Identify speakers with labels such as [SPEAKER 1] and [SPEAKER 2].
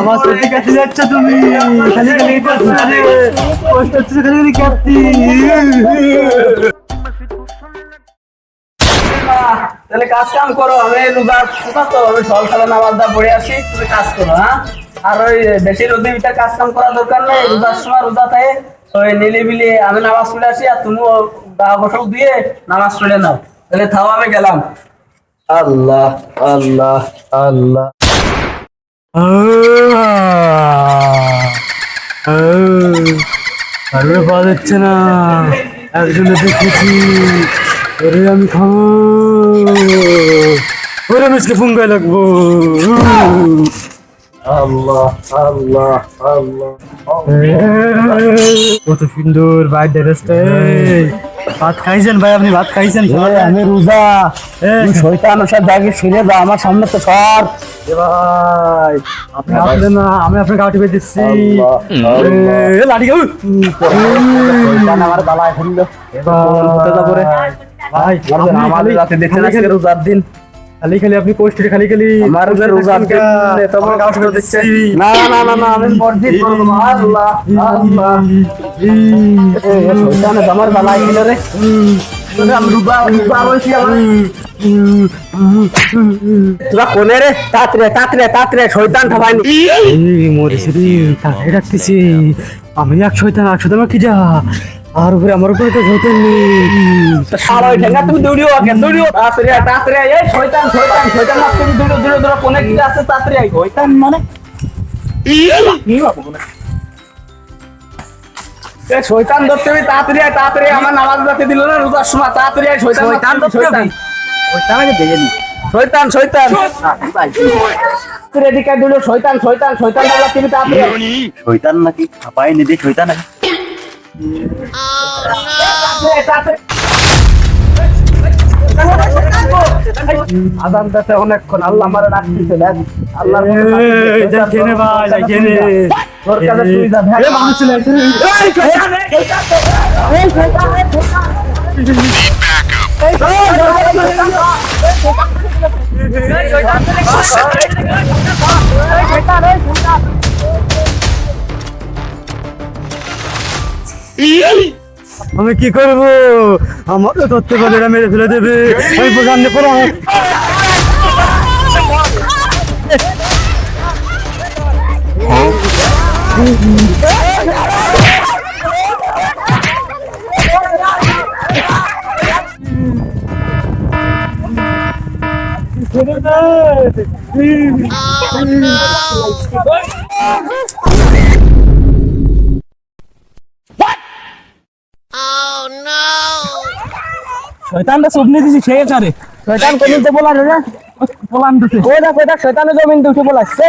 [SPEAKER 1] আমার সাথে কাছে যাচ্ছ তুমি। খালি খালি কষ্ট হচ্ছে খালি খালি
[SPEAKER 2] তাহলে কাজ কাম করো, আমি তো আমি সকাল নামাজ দা পড়ে আসি, তুমি কাজ করো হ্যাঁ? আর ওই বেশি রোদে ভিতরে কাজ কাম করার দরকার নেই, রোজার সময় রোজা থাকে ওই নিলিবিলি আমি নামাজ পড়ে আসি, আর তুমিও গা গোসল দিয়ে নামাজ পড়ে নাও। তাহলে থাও, আমি গেলাম। আল্লাহ আল্লাহ আল্লাহ।
[SPEAKER 1] আরে পাওয়া যাচ্ছে না। একজনে দেখেছি ওরে আমি খাব। ওরে আজকে ফুঙ্গায় লাগবো।
[SPEAKER 2] আল্লাহ আল্লাহ আল্লাহ।
[SPEAKER 1] কত সুন্দর বাইর ড্রেসটা ভাত খাইছেন ভাই আপনি? ভাত খাইছেন?
[SPEAKER 2] আমি রোজা। জায়গায় ফিরে দাও আমার সামনে তো সর
[SPEAKER 1] এ ভাই আপনি আসলেন না আমি আপনাকে গাড়ি পেয়ে দিচ্ছি। লাঠি খাব
[SPEAKER 2] আমার গালায় ফেলল। কোথা
[SPEAKER 1] ভাই আপনি খালি-
[SPEAKER 2] রাতে দেখছেন
[SPEAKER 1] খালি
[SPEAKER 2] আজকে রোজার দিন।
[SPEAKER 1] খালি খালি আপনি পোস্টে খালি খালি
[SPEAKER 2] আমার যে কাজ করে দিচ্ছে। না না না না আমি মসজিদ করব আল্লাহ আল্লাহ। এ, এ শয়তান আমার গালায় রে। তোরা আমি রোজা রোজা রয়েছি আমার। তোরা কোনে রে? তাতরে তাতরে তাতরে শয়তান ঠাবাইনি
[SPEAKER 1] এই রে তাকে ডাকতেছি। আমি এক শয়তান এক শয়তান কি যা। আর উপরে আমার উপরে তো শয়তান নেই।
[SPEAKER 2] সারা ওই ঠেঙ্গা তুমি দৌড়িও আগে দৌড়িও। তাড়াতাড়ি আয়, এই শয়তান শয়তান শয়তান না তুমি দৌড়ো দৌড়ো দৌড়ো কোনে কি আছে তাড়াতাড়ি আয় শয়তান মানে? কি বাবু কোনে? শয়তান ধরতে হবে তাড়াতাড়ি আয় তাড়াতাড়ি আমার নামাজ রাতে দিল না রোজার সময় তাড়াতাড়ি আয় শয়তান শয়তান শয়তান। শয়তান শয়তান এদিকে দৌড়ো শয়তান শয়তান শয়তান দাদা তুমি তাড়াতাড়ি আয়।
[SPEAKER 3] শৈতান নাকি ছাপাই নিদি শৈতান নাকি
[SPEAKER 2] তাড়াতাড়ি, তাড়াতাড়ি। আদান দাসে অনেকক্ষণ আল্লাহ আমার রাখতেছে দেখ আল্লাহর মতো
[SPEAKER 1] এই,
[SPEAKER 2] রাখতেছে।
[SPEAKER 1] দেখে নে ভাই দেখে নে
[SPEAKER 2] তোর কাছে তুই যা, দেখ।
[SPEAKER 1] এ, মানুষ চলে আসছে।
[SPEAKER 2] এই
[SPEAKER 1] আমি কি করব? আমার তো ধরতে পারে না মেরে ফেলে দেবে। আমি সামনে পড়ো
[SPEAKER 2] শয়তানটা স্বপ্নে দিছি সে কারে শয়তান কোন দিতে বলা রে বলান দিছে। ওই দেখ শয়তানের জমিন উঠে বলাচ্ছে